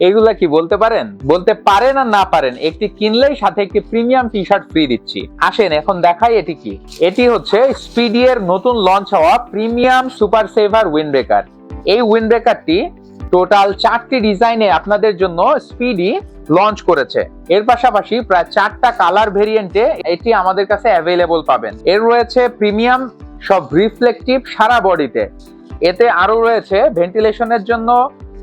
এগুলা কি বলতে পারেন? বলতে পারেন আর না পারেন, একটি কিনলেই সাথে একটি প্রিমিয়াম টি শার্ট ফ্রি দিচ্ছি। আসেন, এখন দেখাই এটি কি। এটি হচ্ছে স্পিডি এর নতুন লঞ্চ হওয়া প্রিমিয়াম সুপার সেভার উইন্ডব্রেকার। এই উইন্ডব্রেকারটি টোটাল চারটি ডিজাইনে আপনাদের জন্য স্পিডি লঞ্চ করেছে। এর পাশাপাশি প্রায় চারটা কালার ভেরিয়েন্টে এটি আমাদের কাছে অ্যাভেলেবল পাবেন। এর রয়েছে প্রিমিয়াম, সব রিফ্লেকটিভ সারা বডিতে এতে আরও রয়েছে ভেন্টিলেশনের জন্য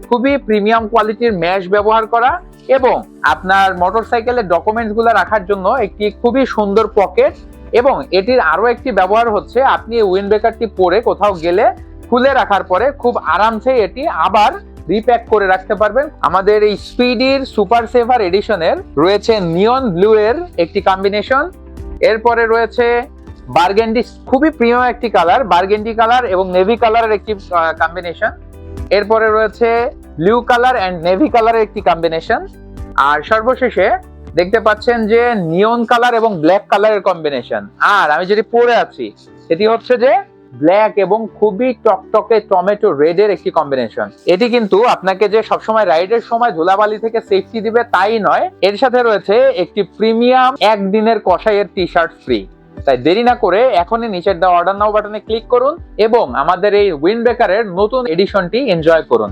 খুবই প্রিমিয়াম কোয়ালিটির ম্যাশ ব্যবহার করা এবং আপনার মোটরসাইকেলের ডকুমেন্টসগুলো রাখার জন্য একটি খুবই সুন্দর পকেট এবং এটির আরও একটি ব্যবহার হচ্ছে, আপনি এই উইন্ডব্রেকারটি পরে কোথাও গেলে খুলে রাখার পরে খুব আরামসে এটি আবার রিপ্যাক করে রাখতে পারবেন। আমাদের এই স্পিডির সুপার সেভার এডিশনের রয়েছে নিয়ন ব্লু এর একটি কম্বিনেশন এরপরে রয়েছে বার্গেন্ডি খুবই প্রিয় একটি কালার বার্গেন্ডি কালার এবং নেভি কালারের একটি কম্বিনেশন এরপরে রয়েছে ব্লু কালার অ্যান্ড নেভি কালারের একটি কম্বিনেশন আর সর্বশেষে দেখতে পাচ্ছেন যে নিয়ন কালার এবং ব্ল্যাক কালারের কম্বিনেশন আর আমি যেটি পরে আছি এটি হচ্ছে যে ব্ল্যাক এবং খুবই টকটকে টমেটো রেড এর একটি কম্বিনেশন এটি কিন্তু আপনাকে যে সবসময় রাইডের সময় ধুলাবালি থেকে সেফটি দিবে তাই নয়। এর সাথে রয়েছে একটি প্রিমিয়াম একদিনের কষাইয়ের টি শার্ট ফ্রি তাই দেরি না করে এখনই নিচের দেওয়া অর্ডার নাও বাটনে ক্লিক করুন এবং আমাদের এই উইন্ডব্রেকারের নতুন এডিশনটি এনজয় করুন।